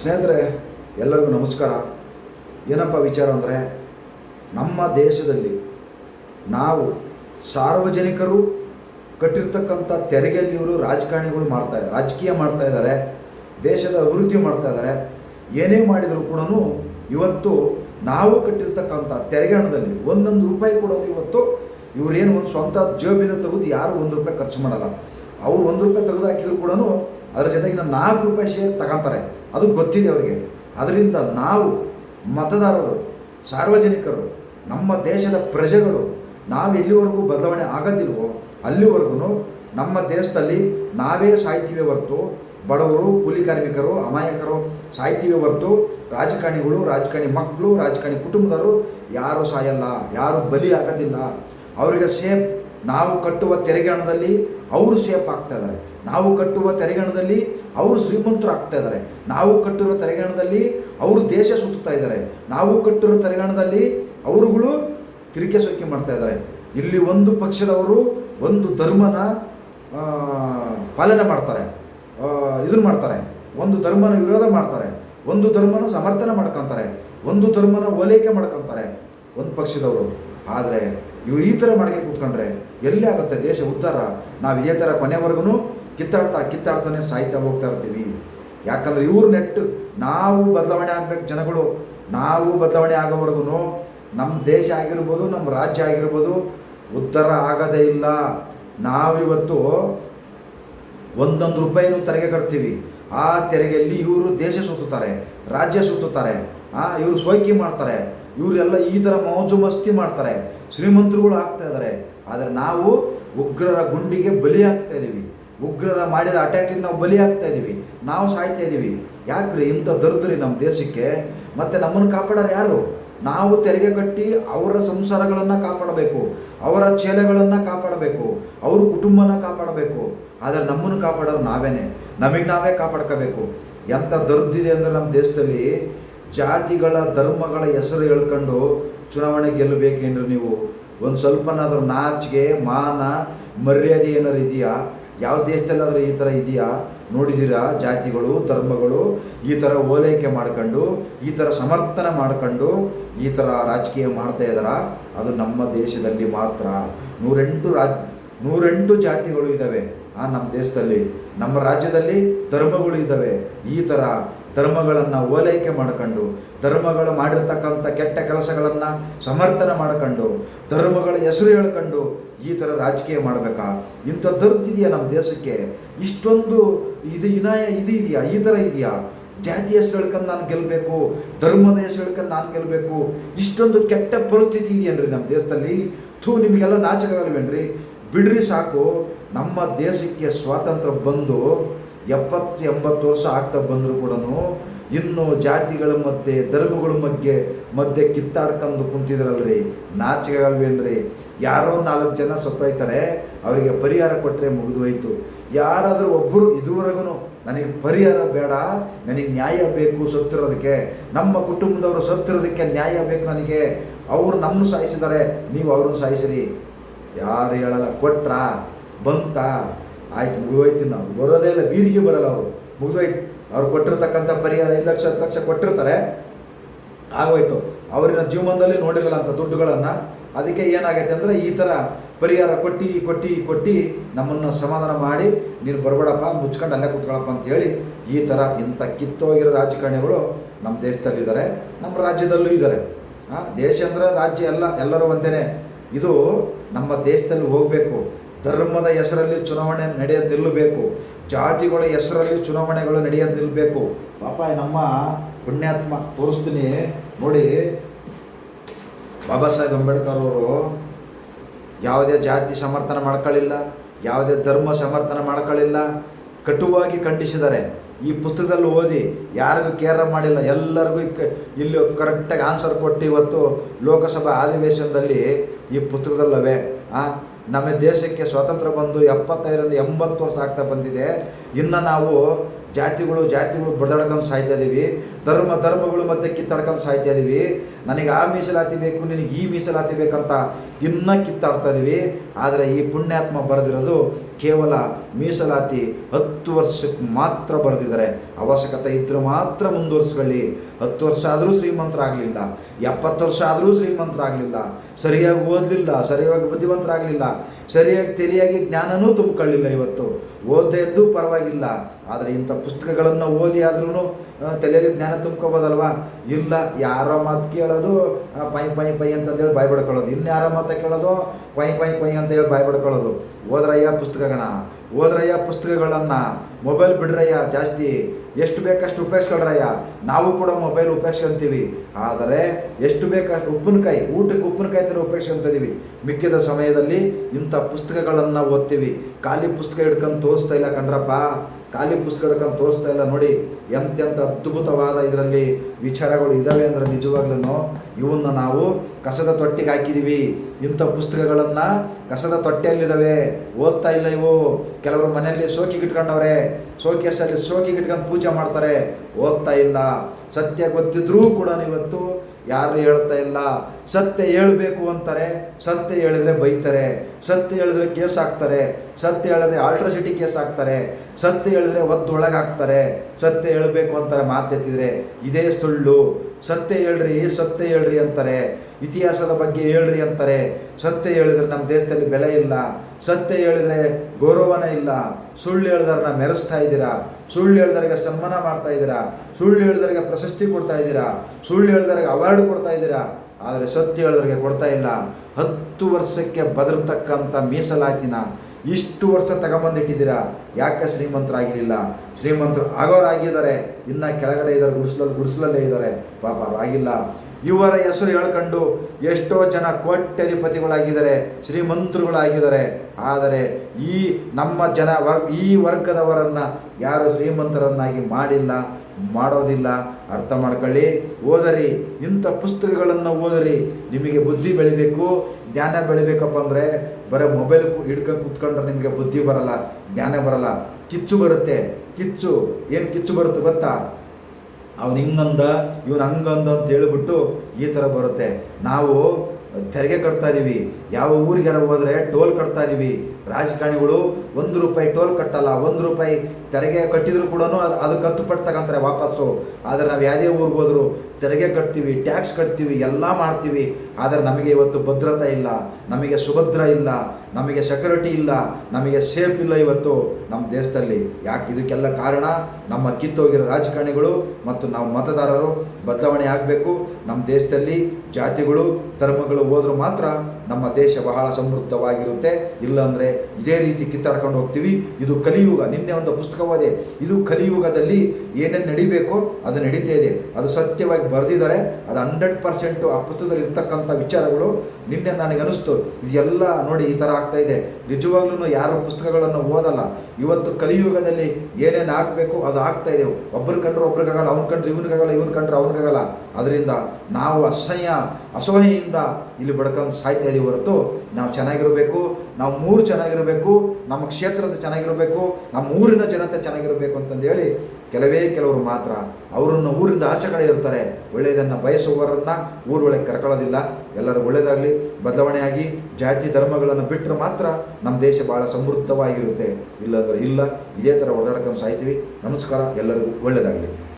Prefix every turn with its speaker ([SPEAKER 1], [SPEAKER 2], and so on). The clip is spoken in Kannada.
[SPEAKER 1] ಸ್ನೇಹಿತರೆ, ಎಲ್ಲರಿಗೂ ನಮಸ್ಕಾರ. ಏನಪ್ಪ ವಿಚಾರ ಅಂದರೆ, ನಮ್ಮ ದೇಶದಲ್ಲಿ ನಾವು ಸಾರ್ವಜನಿಕರು ಕಟ್ಟಿರ್ತಕ್ಕಂಥ ತೆರಿಗೆಯಲ್ಲಿ ಇವರು ರಾಜಕಾರಣಿಗಳು ಮಾಡ್ತಾ ರಾಜಕೀಯ ಮಾಡ್ತಾ ಇದ್ದಾರೆ, ದೇಶದ ಅಭಿವೃದ್ಧಿ ಮಾಡ್ತಾ ಇದ್ದಾರೆ. ಏನೇ ಮಾಡಿದರೂ ಕೂಡ ಇವತ್ತು ನಾವು ಕಟ್ಟಿರ್ತಕ್ಕಂಥ ತೆರಿಗೆ ಹಣದಲ್ಲಿ ಒಂದೊಂದು ರೂಪಾಯಿ ಕೊಡೋದು ಇವತ್ತು ಇವರೇನು ಒಂದು ಸ್ವಂತ ಜೇಬಿನ ತೆಗೆದು ಯಾರು ಒಂದು ರೂಪಾಯಿ ಖರ್ಚು ಮಾಡಲ್ಲ. ಅವರು ಒಂದು ರೂಪಾಯಿ ತೆಗೆದು ಹಾಕಿದ್ರು ಕೂಡ ಅದರ ಜೊತೆಗಿನ ನಾಲ್ಕು ರೂಪಾಯಿ ಶೇರ್ ತಗೊಂತಾರೆ. ಅದು ಗೊತ್ತಿದೆ ಅವರಿಗೆ. ಅದರಿಂದ ನಾವು ಮತದಾರರು, ಸಾರ್ವಜನಿಕರು, ನಮ್ಮ ದೇಶದ ಪ್ರಜೆಗಳು, ನಾವು ಎಲ್ಲಿವರೆಗೂ ಬದಲಾವಣೆ ಆಗೋದಿಲ್ವೋ ಅಲ್ಲಿವರೆಗೂ ನಮ್ಮ ದೇಶದಲ್ಲಿ ನಾವೇ ಸಾಯ್ತೀವಿ ಹೊರತು ಬಡವರು, ಕೂಲಿ ಕಾರ್ಮಿಕರು, ಅಮಾಯಕರು ಸಾಯ್ತೀವಿ ಹೊರತು ರಾಜಕಾರಣಿಗಳು, ರಾಜಕಾರಣಿ ಮಕ್ಕಳು, ರಾಜಕಾರಣಿ ಕುಟುಂಬದವರು ಯಾರೂ ಸಾಯಲ್ಲ, ಯಾರು ಬಲಿ ಆಗೋದಿಲ್ಲ. ಅವರಿಗೆ ಸೇಫ್, ನಾವು ಕಟ್ಟುವ ತೆರಿಗೆ ಹಣದಲ್ಲಿ ಅವರು ಸೇಫ್ ಆಗ್ತಾ ಇದ್ದಾರೆ. ನಾವು ಕಟ್ಟುವ ತೆರೆಗಣದಲ್ಲಿ ಅವರು ಶ್ರೀಮಂತರು ಆಗ್ತಾ ಇದ್ದಾರೆ. ನಾವು ಕಟ್ಟಿರೋ ತೆರೆಗಣದಲ್ಲಿ ಅವರು ದೇಶ ಸುತ್ತಾ ಇದ್ದಾರೆ. ನಾವು ಕಟ್ಟಿರೋ ತೆರೆಗಣದಲ್ಲಿ ಅವರುಗಳು ತಿರುಕೆ ಸೋಕೆ ಮಾಡ್ತಾ ಇದ್ದಾರೆ. ಇಲ್ಲಿ ಒಂದು ಪಕ್ಷದವರು ಒಂದು ಧರ್ಮನ ಪಾಲನೆ ಮಾಡ್ತಾರೆ. ಇದನ್ನು ಮಾಡ್ತಾರೆ. ಒಂದು ಧರ್ಮನ ವಿರೋಧ ಮಾಡ್ತಾರೆ. ಒಂದು ಧರ್ಮನ ಸಮರ್ಥನೆ ಮಾಡ್ಕೊತಾರೆ. ಒಂದು ಧರ್ಮನ ಓಲೈಕೆ ಮಾಡ್ಕೊತಾರೆ. ಒಂದು ಪಕ್ಷದವರು. ಆದರೆ ಇವ್ರು ಈ ಥರ ಮಾಡಿ ಕೂತ್ಕೊಂಡ್ರೆ ಎಲ್ಲಿ ಆಗುತ್ತೆ ದೇಶ ಉತ್ತರ ನಾವು ಇದೇ ಥರ ಕೊನೆವರೆಗೂ ಕಿತ್ತಾಡ್ತಾ ಕಿತ್ತಾಡ್ತಾನೆ ಸಾಯ್ತಾ ಹೋಗ್ತಾ ಇರ್ತೀವಿ. ಯಾಕಂದ್ರೆ ಇವ್ರು ನೆಟ್ಟು ನಾವು ಬದಲಾವಣೆ ಆಗಬೇಕು ಜನಗಳು. ನಾವು ಬದಲಾವಣೆ ಆಗೋವರೆಗೂ ನಮ್ಮ ದೇಶ ಆಗಿರ್ಬೋದು ನಮ್ಮ ರಾಜ್ಯ ಆಗಿರ್ಬೋದು ಉತ್ತರ ಆಗೋದೇ ಇಲ್ಲ. ನಾವಿವತ್ತು ಒಂದೊಂದು ರೂಪಾಯಿನೂ ತೆರಿಗೆ ಕಟ್ತೀವಿ. ಆ ತೆರಿಗೆಯಲ್ಲಿ ಇವರು ದೇಶ ಸುತ್ತುತ್ತಾರೆ ರಾಜ್ಯ ಸುತ್ತುತ್ತಾರೆ ಇವರು ಸೋಯ್ಕಿ ಮಾಡ್ತಾರೆ. ಇವರೆಲ್ಲ ಈ ಥರ ಮೋಜು ಮಸ್ತಿ ಮಾಡ್ತಾರೆ. ಶ್ರೀಮಂತರುಗಳು ಆಗ್ತಾ ಇದ್ದಾರೆ. ಆದರೆ ನಾವು ಉಗ್ರರ ಗುಂಡಿಗೆ ಬಲಿ ಆಗ್ತಾ ಇದ್ದೀವಿ ಉಗ್ರರ ಮಾಡಿದ ಅಟ್ಯಾಕಿಗೆ ನಾವು ಬಲಿ ಆಗ್ತಾ ಇದ್ದೀವಿ ನಾವು ಸಾಯ್ತಾ ಇದ್ದೀವಿ ಯಾಕ್ರಿ ಇಂಥ ದರ್ದ್ರಿ ನಮ್ಮ ದೇಶಕ್ಕೆ? ಮತ್ತು ನಮ್ಮನ್ನು ಕಾಪಾಡೋರು ಯಾರು? ನಾವು ತೆರಿಗೆ ಕಟ್ಟಿ ಅವರ ಸಂಸಾರಗಳನ್ನು ಕಾಪಾಡಬೇಕು. ಅವರ ಚೇಲೆಗಳನ್ನು ಕಾಪಾಡಬೇಕು. ಅವ್ರ ಕುಟುಂಬನ ಕಾಪಾಡಬೇಕು. ಆದರೆ ನಮ್ಮನ್ನು ಕಾಪಾಡೋರು ನಾವೇನೆ. ನಮಗೆ ನಾವೇ ಕಾಪಾಡ್ಕೋಬೇಕು. ಎಂಥ ದರ್ದಿದೆ ಅಂದರೆ ನಮ್ಮ ದೇಶದಲ್ಲಿ ಜಾತಿಗಳ ಧರ್ಮಗಳ ಹೆಸರು ಹೇಳ್ಕೊಂಡು ಚುನಾವಣೆ ಗೆಲ್ಲಬೇಕೇನ್ರಿ ನೀವು? ಒಂದು ಸ್ವಲ್ಪನಾದ್ರೂ ನಾಚಿಗೆ ಮಾನ, ಮರ್ಯಾದೆ ಏನಾದ್ರು ಇದೆಯಾ? ಯಾವ ದೇಶದಲ್ಲಾದರೂ ಈ ಥರ ಇದೆಯಾ? ನೋಡಿದ್ದೀರಾ ಜಾತಿಗಳು, ಧರ್ಮಗಳು? ಈ ಥರ ಓಲೈಕೆ ಮಾಡ್ಕೊಂಡು, ಈ ಥರ ಸಮರ್ಥನೆ ಮಾಡ್ಕೊಂಡು, ಈ ಥರ ರಾಜಕೀಯ ಮಾಡ್ತಾ ಇದ್ದಾರ ಅದು ನಮ್ಮ ದೇಶದಲ್ಲಿ ಮಾತ್ರ. ನೂರೆಂಟು ರಾಜ್, ನೂರೆಂಟು ಜಾತಿಗಳು ಇದ್ದಾವೆ ಆ ನಮ್ಮ ದೇಶದಲ್ಲಿ. ನಮ್ಮ ರಾಜ್ಯದಲ್ಲಿ ಧರ್ಮಗಳು ಇದ್ದಾವೆ ಈ ಥರ ಧರ್ಮಗಳನ್ನು ಓಲೈಕೆ ಮಾಡ್ಕೊಂಡು, ಧರ್ಮಗಳು ಮಾಡಿರ್ತಕ್ಕಂಥ ಕೆಟ್ಟ ಕೆಲಸಗಳನ್ನು ಸಮರ್ಥನೆ ಮಾಡ್ಕೊಂಡು, ಧರ್ಮಗಳ ಹೆಸರು ಹೇಳ್ಕೊಂಡು ಈ ಥರ ರಾಜಕೀಯ ಮಾಡಬೇಕಾ? ಇಂಥ ಇದೆಯಾ ನಮ್ಮ ದೇಶಕ್ಕೆ? ಇಷ್ಟೊಂದು ಇದು ಇನಾಯ ಇದು ಇದೆಯಾ? ಈ ಥರ ಇದೆಯಾ? ಜಾತಿ ಹೆಸರು ಹೇಳ್ಕೊಂಡು ನಾನು ಗೆಲ್ಲಬೇಕು ಧರ್ಮದ ಹೆಸರು ಹೇಳ್ಕೊಂಡು ನಾನು ಗೆಲ್ಲಬೇಕು ಇಷ್ಟೊಂದು ಕೆಟ್ಟ ಪರಿಸ್ಥಿತಿ ಇದೆಯೇನ್ರಿ ನಮ್ಮ ದೇಶದಲ್ಲಿ? ಥೂ, ನಿಮಗೆಲ್ಲ ನಾಚಕಾಗಲ್ವೇನ್ರಿ ಬಿಡ್ರಿ ಸಾಕು, ನಮ್ಮ ದೇಶಕ್ಕೆ ಸ್ವಾತಂತ್ರ್ಯ ಬಂದು ಎಪ್ಪತ್ತು, ಎಂಬತ್ತು ವರ್ಷ ಆಗ್ತಾ ಬಂದರೂ ಕೂಡ ಇನ್ನು ಜಾತಿಗಳ ಮಧ್ಯೆ, ಧರ್ಮಗಳ ಮಧ್ಯೆ ಮಧ್ಯೆ ಕಿತ್ತಾಡ್ಕೊಂಡು ಕುಂತಿದ್ರಲ್ರಿ. ರೀ ಯಾರೋ ನಾಲ್ಕು ಜನ ಸತ್ತೋಯ್ತಾರೆ, ಅವರಿಗೆ ಪರಿಹಾರ ಕೊಟ್ಟರೆ ಮುಗಿದು ಹೋಯಿತು ಯಾರಾದರೂ ಒಬ್ಬರು ಇದುವರೆಗೂ ನನಗೆ ಪರಿಹಾರ ಬೇಡ, ನನಗೆ ನ್ಯಾಯ ಬೇಕು ಸತ್ತಿರೋದಕ್ಕೆ. ನಮ್ಮ ಕುಟುಂಬದವರು ಸತ್ತಿರೋದಕ್ಕೆ ನ್ಯಾಯ ಬೇಕು ನನಗೆ. ಅವರು ನಮ್ಮನ್ನು ಸಾಯಿಸಿದ್ದಾರೆ, ನೀವು ಅವ್ರನ್ನ ಸಾಯಿಸಿರಿ. ಯಾರು ಹೇಳಲ್ಲ, ಕೊಟ್ರಾ? ಬಂತ? ಆಯ್ತು ಮುಗಿದೋಯ್ತು ನಾವು. ಬರೋದೇ ಇಲ್ಲ, ಬೀದಿಗೆ ಬರಲ್ಲ ಅವರು. ಮುಗಿದೋಯ್ತು. ಅವ್ರು ಕೊಟ್ಟಿರ್ತಕ್ಕಂಥ ಪರಿಹಾರ ಐದು ಲಕ್ಷ, ಹತ್ತು ಲಕ್ಷ ಕೊಟ್ಟಿರ್ತಾರೆ. ಆಗೋಯ್ತು. ಅವರಿನ ಜೀವನದಲ್ಲಿ ನೋಡಿರಲ್ಲ ಅಂತ ದುಡ್ಡುಗಳನ್ನು. ಅದಕ್ಕೆ ಏನಾಗೈತೆ ಅಂದರೆ ಈ ಥರ ಪರಿಹಾರ ಕೊಟ್ಟು ಕೊಟ್ಟು ಕೊಟ್ಟು ನಮ್ಮನ್ನು ಸಮಾಧಾನ ಮಾಡಿ, ನೀನು ಬರಬೇಡಪ್ಪ, ಮುಚ್ಕೊಂಡು ಅಲ್ಲೇ ಕೂತ್ಕೊಳ್ಳಪ್ಪ ಅಂತ ಹೇಳಿ ಈ ಥರ ಇಂಥ ಕಿತ್ತೋಗಿರೋ ರಾಜಕಾರಣಿಗಳು ನಮ್ಮ ದೇಶದಲ್ಲಿದ್ದಾರೆ ನಮ್ಮ ರಾಜ್ಯದಲ್ಲೂ ಇದ್ದಾರೆ. ದೇಶ ಅಂದರೆ ರಾಜ್ಯ ಎಲ್ಲ, ಎಲ್ಲರೂ ಒಂದೇನೆ. ಇದು ನಮ್ಮ ದೇಶದಲ್ಲಿ ಹೋಗಬೇಕು. ಧರ್ಮದ ಹೆಸರಲ್ಲಿ ಚುನಾವಣೆ ನಡೆಯೋದು ನಿಲ್ಲಬೇಕು. ಜಾತಿಗಳ ಹೆಸರಲ್ಲಿ ಚುನಾವಣೆಗಳು ನಡೆಯೋದು ನಿಲ್ಲಬೇಕು ಪಾಪ ನಮ್ಮ ಪುಣ್ಯಾತ್ಮ, ತೋರಿಸ್ತೀನಿ. ನೋಡಿ, ಬಾಬಾ ಸಾಹೇಬ್ ಅಂಬೇಡ್ಕರ್ ಅವರು ಯಾವುದೇ ಜಾತಿ ಸಮರ್ಥನೆ ಮಾಡ್ಕೊಳ್ಳಿಲ್ಲ ಯಾವುದೇ ಧರ್ಮ ಸಮರ್ಥನೆ ಮಾಡ್ಕೊಳ್ಳಿಲ್ಲ ಕಟುವಾಗಿ ಖಂಡಿಸಿದ್ದಾರೆ. ಈ ಪುಸ್ತಕದಲ್ಲಿ ಓದಿ ಯಾರಿಗೂ ಕೇರ ಮಾಡಿಲ್ಲ, ಎಲ್ಲರಿಗೂ ಇಲ್ಲಿ ಕರೆಕ್ಟಾಗಿ ಆನ್ಸರ್ ಕೊಟ್ಟು ಇವತ್ತು ಲೋಕಸಭಾ ಅಧಿವೇಶನದಲ್ಲಿ ಈ ಪುಸ್ತಕದಲ್ಲವೇ, ಆ? ನಮ್ಮ ದೇಶಕ್ಕೆ ಸ್ವಾತಂತ್ರ್ಯ ಬಂದು ಎಪ್ಪತ್ತೈದರಿಂದ ಎಂಬತ್ತು ವರ್ಷ ಆಗ್ತಾ ಬಂದಿದೆ. ಇನ್ನು ನಾವು ಜಾತಿಗಳು ಜಾತಿಗಳು ಬಡ್ದಾಡ್ಕೊಂಡು ಸಾಯ್ತಾ ಇದ್ದೀವಿ ಧರ್ಮ, ಧರ್ಮಗಳು ಮತ್ತೆ ಕಿತ್ತಾಡ್ಕೊಂಡು ಸಾಯ್ತಾ ಇದ್ದೀವಿ ನನಗೆ ಆ ಮೀಸಲಾತಿ ಬೇಕು, ನಿನಗೆ ಈ ಮೀಸಲಾತಿ ಬೇಕಂತ ಇನ್ನೂ ಕಿತ್ತಾಡ್ತಾ ಇದ್ದೀವಿ ಆದರೆ ಈ ಪುಣ್ಯಾತ್ಮ ಬರೆದಿರೋದು ಕೇವಲ ಮೀಸಲಾತಿ ಹತ್ತು ವರ್ಷಕ್ಕೆ ಮಾತ್ರ ಬರೆದಿದ್ದಾರೆ ಅವಶ್ಯಕತೆ ಇದ್ದರೆ ಮಾತ್ರ ಮುಂದುವರಿಸ್ಕೊಳ್ಳಿ. ಹತ್ತು ವರ್ಷ ಆದರೂ ಶ್ರೀಮಂತರಾಗಲಿಲ್ಲ, ಎಪ್ಪತ್ತು ವರ್ಷ ಆದರೂ ಶ್ರೀಮಂತರಾಗಲಿಲ್ಲ, ಸರಿಯಾಗಿ ಓದಲಿಲ್ಲ, ಸರಿಯಾಗಿ ಬುದ್ಧಿವಂತರಾಗಲಿಲ್ಲ ಸರಿಯಾಗಿ ತಿಳಿಯಾಗಿ ಜ್ಞಾನನೂ ತುಂಬಿಕೊಳ್ಳಿಲ್ಲ ಇವತ್ತು. ಓದದೇ ಇದ್ದು ಪರವಾಗಿಲ್ಲ. ಆದರೆ ಇಂಥ ಪುಸ್ತಕಗಳನ್ನು ಓದಿ ಆದ್ರೂ ತಲೆಯಲ್ಲಿ ಜ್ಞಾನ ತುಂಬ್ಕೋಬೋದಲ್ವಾ? ಇಲ್ಲ, ಯಾರೋ ಮಾತು ಕೇಳೋದು ಪೈ ಪೈ ಪೈ ಅಂತಂದೇಳಿ ಬಾಯ್ ಇನ್ನು ಯಾರ ಮಾತು ಕೇಳೋದು, ಪೈ ಪೈ ಪೈ ಅಂತೇಳಿ ಹೇಳಿ ಬಡ್ಕೊಳ್ಳೋದು ಓದ್ರಯ್ಯ ಪುಸ್ತಕಗನ ಓದ್ರಯ್ಯ ಪುಸ್ತಕಗಳನ್ನು ಮೊಬೈಲ್ ಬಿಡ್ರಯ್ಯ ಜಾಸ್ತಿ. ಎಷ್ಟು ಬೇಕಷ್ಟು ಉಪಯೋಗಿಸ್ಕೊಳ್ರಯ್ಯ? ನಾವು ಕೂಡ ಮೊಬೈಲ್ ಉಪಯೋಗಿಸ್ಕೊಂತೀವಿ. ಆದರೆ ಎಷ್ಟು ಬೇಕಷ್ಟು ಉಪ್ಪಿನಕಾಯಿ ಊಟಕ್ಕೆ ಉಪ್ಪಿನಕಾಯಿ ಥರ ಉಪಯೋಗಿಸ್ಕೊಂತಿದ್ದೀವಿ ಮಿಕ್ಕಿದ ಸಮಯದಲ್ಲಿ ಇಂಥ ಪುಸ್ತಕಗಳನ್ನು ಓದ್ತೀವಿ. ಖಾಲಿ ಪುಸ್ತಕ ಹಿಡ್ಕೊಂಡು ತೋರಿಸ್ತಾ ಇಲ್ಲ ಕಣ್ರಪ್ಪ. ಖಾಲಿ ಪುಸ್ತಕ ಹಿಡ್ಕೊಂಡು ತೋರಿಸ್ತಾ ಇಲ್ಲ. ನೋಡಿ, ಎಂತೆಂಥ ಅದ್ಭುತವಾದ ಇದರಲ್ಲಿ ವಿಚಾರಗಳು ಇದ್ದಾವೆ ಅಂದರೆ ನಿಜವಾಗ್ಲೂ ಇವನ್ನ ನಾವು ಕಸದ ತೊಟ್ಟಿಗೆ ಹಾಕಿದ್ದೀವಿ ಇಂಥ ಪುಸ್ತಕಗಳನ್ನು ಕಸದ ತೊಟ್ಟೆಯಲ್ಲಿದ್ದಾವೆ. ಓದ್ತಾ ಇಲ್ಲ ಇವು. ಕೆಲವರು ಮನೆಯಲ್ಲಿ ಸೋಕಿಗೆ ಇಟ್ಕೊಂಡವ್ರೆ. ಹೆಸರಲ್ಲಿ ಸೋಕಿ ಇಟ್ಕೊಂಡು ಪೂಜೆ ಮಾಡ್ತಾರೆ. ಓದ್ತಾ ಇಲ್ಲ. ಸತ್ಯ ಗೊತ್ತಿದ್ರೂ ಕೂಡ ಇವತ್ತು ಯಾರು ಹೇಳ್ತಾ ಇಲ್ಲ. ಸತ್ಯ ಹೇಳಬೇಕು ಅಂತಾರೆ. ಸತ್ಯ ಹೇಳಿದ್ರೆ ಬೈತಾರೆ. ಸತ್ಯ ಹೇಳಿದ್ರೆ ಕೇಸ್ ಹಾಕ್ತಾರೆ. ಸತ್ಯ ಹೇಳಿದ್ರೆ ಆಲ್ಟ್ರಾಸಿಟಿ ಕೇಸ್ ಹಾಕ್ತಾರೆ. ಸತ್ಯ ಹೇಳಿದ್ರೆ ಒದ್ದೊಳಗೆ ಹಾಕ್ತಾರೆ. ಸತ್ಯ ಹೇಳಬೇಕು ಅಂತಾರೆ ಮಾತೆತ್ತಿದ್ರೆ ಇದೇ ಸುಳ್ಳು. ಸತ್ಯ ಹೇಳ್ರಿ ಸತ್ಯ ಹೇಳ್ರಿ ಅಂತಾರೆ. ಇತಿಹಾಸದ ಬಗ್ಗೆ ಹೇಳ್ರಿ ಅಂತಾರೆ. ಸತ್ಯ ಹೇಳಿದ್ರೆ ನಮ್ಮ ದೇಶದಲ್ಲಿ ಬೆಲೆ ಇಲ್ಲ. ಸತ್ಯ ಹೇಳಿದ್ರೆ ಗೌರವನೇ ಇಲ್ಲ. ಸುಳ್ಳು ಹೇಳಿದ್ರನ್ನ ಮೆರೆಸ್ತಾ ಇದ್ದೀರಾ? ಸುಳ್ಳು ಹೇಳಿದವರಿಗೆ ಸನ್ಮಾನ ಮಾಡ್ತಾ ಇದ್ದೀರಾ? ಸುಳ್ಳು ಹೇಳಿದವರಿಗೆ ಪ್ರಶಸ್ತಿ ಕೊಡ್ತಾ ಇದ್ದೀರಾ? ಸುಳ್ಳು ಹೇಳಿದವರಿಗೆ ಅವಾರ್ಡ್ ಕೊಡ್ತಾ ಇದ್ದೀರಾ? ಆದರೆ ಸತ್ಯ ಹೇಳಿದ್ರಿಗೆ ಕೊಡ್ತಾ ಇಲ್ಲ. ಹತ್ತು ವರ್ಷಕ್ಕೆ ಬದರ್ತಕ್ಕಂಥ ಮೀಸಲಾತಿನ ಇಷ್ಟು ವರ್ಷ ತಗೊಂಬಂದಿಟ್ಟಿದ್ದೀರಾ? ಯಾಕೆ ಶ್ರೀಮಂತರಾಗಿರಲಿಲ್ಲ? ಶ್ರೀಮಂತರು ಆಗೋರಾಗಿದ್ದಾರೆ. ಇನ್ನು ಕೆಳಗಡೆ ಇದ್ದಾರೆ, ಗುಡಿಸಲಲ್ಲಿ ಗುಡಿಸಲಲ್ಲೇ ಇದ್ದಾರೆ. ಪಾಪ ಅವ್ರು ಆಗಿಲ್ಲ. ಇವರ ಹೆಸರು ಹೇಳ್ಕೊಂಡು ಎಷ್ಟೋ ಜನ ಕೋಟ್ಯಧಿಪತಿಗಳಾಗಿದ್ದಾರೆ, ಶ್ರೀಮಂತರುಗಳಾಗಿದ್ದಾರೆ. ಆದರೆ ಈ ನಮ್ಮ ಜನ ವರ್ ಈ ವರ್ಗದವರನ್ನು ಯಾರು ಶ್ರೀಮಂತರನ್ನಾಗಿ ಮಾಡಿಲ್ಲ, ಮಾಡೋದಿಲ್ಲ, ಅರ್ಥ ಮಾಡ್ಕೊಳ್ಳಿ. ಓದರಿ, ಇಂಥ ಪುಸ್ತಕಗಳನ್ನು ಓದರಿ. ನಿಮಗೆ ಬುದ್ಧಿ ಬೆಳಿಬೇಕು. ಜ್ಞಾನ ಬೆಳಿಬೇಕಪ್ಪ ಅಂದರೆ ಬರೀ ಮೊಬೈಲ್ ಹಿಡ್ಕೊಂಡು ಕೂತ್ಕೊಂಡ್ರೆ ನಿಮಗೆ ಬುದ್ಧಿ ಬರಲ್ಲ, ಜ್ಞಾನ ಬರಲ್ಲ. ಕಿಚ್ಚು ಬರುತ್ತೆ. ಕಿಚ್ಚು, ಏನು ಕಿಚ್ಚು ಬರುತ್ತೆ ಗೊತ್ತಾ? ಅವನು ಹಿಂಗಂದ, ಇವನು ಹಂಗಂದ ಅಂತ ಹೇಳಿಬಿಟ್ಟು ಈ ಥರ ಬರುತ್ತೆ. ನಾವು ತೆರಿಗೆ ಕಟ್ತಾ ಇದ್ದೀವಿ ಯಾವ ಊರಿಗೆಲ್ಲ ಹೋದರೆ ಟೋಲ್ ಕಟ್ತಾ ಇದ್ದೀವಿ ರಾಜಕಾರಣಿಗಳು ಒಂದು ರೂಪಾಯಿ ಟೋಲ್ ಕಟ್ಟಲ್ಲ, ಒಂದು ರೂಪಾಯಿ ತೆರಿಗೆ ಕಟ್ಟಿದ್ರು ಕೂಡ ಅದಕ್ಕೆ ಹತ್ತು ಪಟ್ಟು ತಗೊಂತಾರೆ ವಾಪಸ್ಸು. ಆದರೆ ನಾವು ಯಾವುದೇ ಊರಿಗೆ ಹೋದ್ರು ತೆರಿಗೆ ಕಟ್ತೀವಿ ಟ್ಯಾಕ್ಸ್ ಕಟ್ತೀವಿ, ಎಲ್ಲ ಮಾಡ್ತೀವಿ. ಆದರೆ ನಮಗೆ ಇವತ್ತು ಭದ್ರತೆ ಇಲ್ಲ, ನಮಗೆ ಸುಭದ್ರ ಇಲ್ಲ, ನಮಗೆ ಸೆಕ್ಯೂರಿಟಿ ಇಲ್ಲ, ನಮಗೆ ಸೇಫ್ ಇಲ್ಲ ಇವತ್ತು ನಮ್ಮ ದೇಶದಲ್ಲಿ. ಯಾಕೆ ಇದಕ್ಕೆಲ್ಲ ಕಾರಣ? ನಮ್ಮ ಕಿತ್ತೋಗಿರೋ ರಾಜಕಾರಣಿಗಳು ಮತ್ತು ನಾವು ಮತದಾರರು ಬದಲಾವಣೆ ಆಗಬೇಕು. ನಮ್ಮ ದೇಶದಲ್ಲಿ ಜಾತಿಗಳು, ಧರ್ಮಗಳು ಹೋದರೂ ಮಾತ್ರ ನಮ್ಮ ದೇಶ ಬಹಳ ಸಮೃದ್ಧವಾಗಿರುತ್ತೆ. ಇಲ್ಲಾಂದರೆ ಇದೇ ರೀತಿ ಕಿತ್ತಾಡ್ಕೊಂಡು ಹೋಗ್ತೀವಿ. ಇದು ಕಲಿಯುಗ. ನಿನ್ನೆ ಒಂದು ಪುಸ್ತಕವಾದೆ ಇದು. ಕಲಿಯುಗದಲ್ಲಿ ಏನೇನು ನಡಿಬೇಕೋ ಅದು ನಡೀತಾ ಇದೆ. ಅದು ಸತ್ಯವಾಗಿ ಬರೆದಿದ್ದಾರೆ. ಅದು ಹಂಡ್ರೆಡ್ ಪರ್ಸೆಂಟು ಆ ಪುಸ್ತಕದಲ್ಲಿ ಇರ್ತಕ್ಕಂಥ ವಿಚಾರಗಳು ನಿನ್ನೆ ನನಗೆ ಅನಿಸ್ತು. ಇದೆಲ್ಲ ನೋಡಿ ಈ ಥರ ಆಗ್ತಾ ಇದೆ. ನಿಜವಾಗ್ಲೂ ಯಾರು ಪುಸ್ತಕಗಳನ್ನು ಓದಲ್ಲ. ಇವತ್ತು ಕಲಿಯುಗದಲ್ಲಿ ಏನೇನು ಆಗಬೇಕು ಅದು ಆಗ್ತಾ ಇದೆ. ಒಬ್ಬರು ಕಂಡ್ರೆ ಒಬ್ರಿಗಾಗಲ್ಲ ಅವ್ನು ಕಂಡ್ರೆ ಇವನಿಗಾಗಲ್ಲ ಇವನು ಕಂಡ್ರೆ ಅವನಿಗಾಗಲ್ಲ ಅದರಿಂದ ನಾವು ಅಸಹ್ಯ ಅಸೋಹೆಯಿಂದ ಇಲ್ಲಿ ಬಡ್ಕೊಂಡು ಸಾಯ್ತಾ ಇದೀವಿ ಹೊರತು ನಾವು ಚೆನ್ನಾಗಿರಬೇಕು, ನಾವು ಮೂರು ಚೆನ್ನಾಗಿರಬೇಕು, ನಮ್ಮ ಕ್ಷೇತ್ರದ ಚೆನ್ನಾಗಿರಬೇಕು, ನಮ್ಮ ಊರಿನ ಜನತೆ ಚೆನ್ನಾಗಿರಬೇಕು ಅಂತಂದೇಳಿ ಕೆಲವೇ ಕೆಲವರು ಮಾತ್ರ ಅವರನ್ನು ಊರಿಂದ ಆಚೆ ಕಡೆ ಇರ್ತಾರೆ ಒಳ್ಳೆಯದನ್ನು ಬಯಸುವವರನ್ನು ಊರೊಳಗೆ ಕರ್ಕೊಳ್ಳೋದಿಲ್ಲ. ಎಲ್ಲರೂ ಒಳ್ಳೆಯದಾಗಲಿ ಬದಲಾವಣೆಯಾಗಿ, ಜಾತಿ ಧರ್ಮಗಳನ್ನು ಬಿಟ್ಟರೆ ಮಾತ್ರ ನಮ್ಮ ದೇಶ ಭಾಳ ಸಮೃದ್ಧವಾಗಿರುತ್ತೆ. ಇಲ್ಲದ ಇಲ್ಲ, ಇದೇ ಥರ ಓಡಾಡ್ಕೊಂಡು ಸಾಯ್ತೀವಿ. ನಮಸ್ಕಾರ, ಎಲ್ಲರಿಗೂ ಒಳ್ಳೆಯದಾಗಲಿ